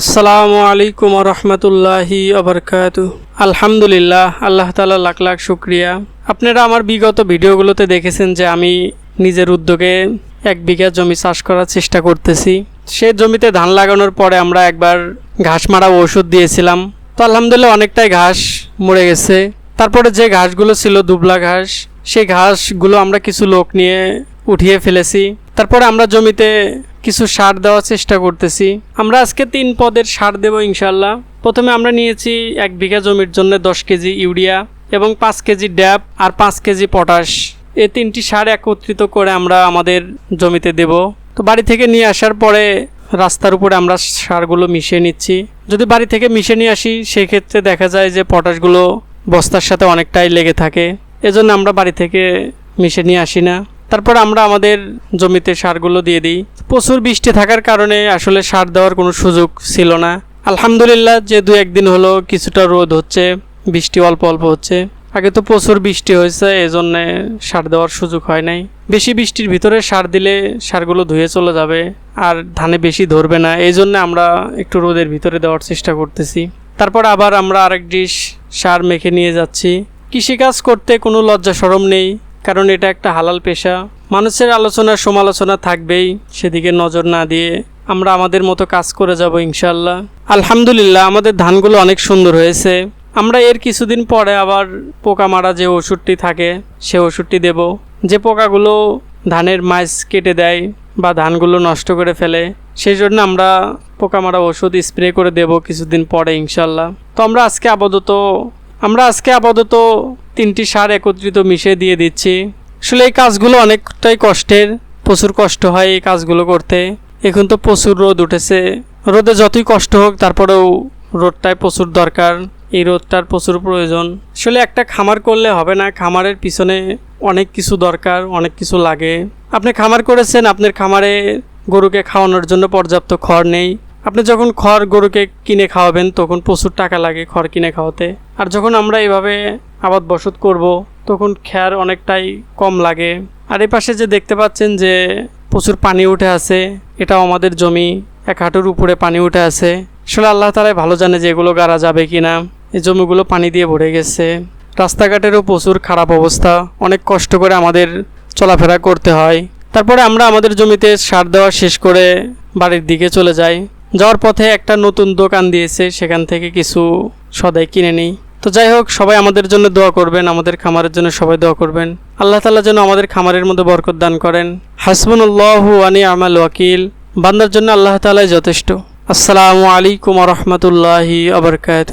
আসসালামু আলাইকুম রহমতুল্লাহি আবরকাত আলহামদুলিল্লাহ, আল্লাহ তালা লাখ লাখ শুক্রিয়া। আপনারা আমার বিগত ভিডিওগুলোতে দেখেছেন যে আমি নিজের উদ্যোগে এক বিঘা জমি চাষ করার চেষ্টা করতেছি। সেই জমিতে ধান লাগানোর পরে আমরা একবার ঘাস মারা ওষুধ দিয়েছিলাম। তো আলহামদুলিল্লাহ অনেকটাই ঘাস মরে গেছে। তারপরে যে ঘাসগুলো ছিল, দুবলা ঘাস, সেই ঘাসগুলো আমরা কিছু লোক নিয়ে উঠিয়ে ফেলেছি। তারপরে আমরা জমিতে কিছু সার দেওয়ার চেষ্টা করতেছি। আমরা আজকে তিন পদের সার দেব ইনশাল্লাহ। প্রথমে আমরা নিয়েছি এক বিঘা জমির জন্য দশ কেজি ইউরিয়া এবং পাঁচ কেজি ড্যাব আর পাঁচ কেজি পটাশ। এই তিনটি সার একত্রিত করে আমরা আমাদের জমিতে দেব। তো বাড়ি থেকে নিয়ে আসার পরে রাস্তার উপরে আমরা সারগুলো মিশিয়ে নিচ্ছি। যদি বাড়ি থেকে মিশিয়ে নিয়ে আসি, সেক্ষেত্রে দেখা যায় যে পটাশগুলো বস্তার সাথে অনেকটাই লেগে থাকে। এজন্য আমরা বাড়ি থেকে মিশে নিয়ে আসি না। তারপর আমরা আমাদের জমিতে সারগুলো দিয়ে দিই। প্রচুর বৃষ্টি থাকার কারণে আসলে সার দেওয়ার কোনো সুযোগ ছিল না। আলহামদুলিল্লাহ যে দু একদিন হলো কিছুটা রোদ হচ্ছে, বৃষ্টি অল্প অল্প হচ্ছে। আগে তো প্রচুর বৃষ্টি হয়েছে, এজন্য সার দেওয়ার সুযোগ হয় নাই। বেশি বৃষ্টির ভিতরে সার দিলে সারগুলো ধুয়ে চলে যাবে, আর ধানে বেশি ধরবে না। এই জন্য আমরা একটু রোদের ভিতরে দেওয়ার চেষ্টা করতেছি। তারপর আবার আমরা আরেক ডিশ সার মেখে নিয়ে যাচ্ছি। কৃষিকাজ করতে কোনো লজ্জা সরম নেই। কারণ এটা একটা হালাল পেশা। মানুষের আলোচনা, সমালোচনা থাকবেই, সেদিকে নজর না দিয়ে আমরা আমাদের মতো কাজ করে যাব ইনশাল্লাহ আলহামদুলিল্লাহ, আমাদের ধানগুলো অনেক সুন্দর হয়েছে। আমরা এর কিছুদিন পরে আবার পোকা মারা যে ওষুধটি থাকে, সে ওষুধটি দেব। যে পোকাগুলো ধানের মাছ কেটে দেয় বা ধানগুলো নষ্ট করে ফেলে সেই জন্য আমরা পোকা মারা ওষুধ স্প্রে করে দেব কিছুদিন পরে ইনশাল্লাহ তো আমরা আজকে আপাতত আমরা আজকে আপাতত তিনটি সার একত্রিত মিশিয়ে দিয়ে দিচ্ছি। আসলে এই কাজগুলো অনেকটাই কষ্টের, প্রচুর কষ্ট হয় এই কাজগুলো করতে। এখন তো প্রচুর রোদ উঠেছে। রোদে যতই কষ্ট হোক, তারপরেও রোদটায় প্রচুর দরকার। এই রোদটার প্রচুর প্রয়োজন। আসলে একটা খামার করলে হবে না। খামারের পিছনে অনেক কিছু দরকার, অনেক কিছু লাগে। আপনি খামার করেছেন, আপনার খামারে গরুকে খাওয়ানোর জন্য পর্যাপ্ত খড় নেই। আপনি যখন খড় গরুকে কিনে খাওয়াবেন, তখন প্রচুর টাকা লাগে খড় কিনে খাওয়াতে। আর যখন আমরা এভাবে আবাদ বসত করব, তখন খ্যার অনেকটাই কম লাগে। আর এই পাশে যে দেখতে পাচ্ছেন যে প্রচুর পানি উঠে আছে, এটাও আমাদের জমি, এক হাঁটুর উপরে পানি উঠে আছে। আসলে আল্লাহ তালাই ভালো জানে যে এগুলো গাড়া যাবে কি না এই জমিগুলো পানি দিয়ে ভরে গেছে। রাস্তাঘাটেরও প্রচুর খারাপ অবস্থা। অনেক কষ্ট করে আমাদের চলাফেরা করতে হয়। তারপরে আমরা আমাদের জমিতে সার দেওয়া শেষ করে বাড়ির দিকে চলে যাই। যাওয়ার পথে একটা নতুন দোকান দিয়েছে, সেখান থেকে কিছু সদাই কিনে নিই। তো যাই হোক, সবাই আমাদের জন্য দোয়া করবেন, আমাদের খামারের জন্য সবাই দোয়া করবেন। আল্লাহ তালা যেন আমাদের খামারের মধ্যে বরকত দান করেন। হাসবুল্লাহু আনি আমাল ওয়াকিল। বান্দার জন্য আল্লাহ তালাই যথেষ্ট। আসসালামু আলাইকুম রহমতুল্লাহি আবরকাত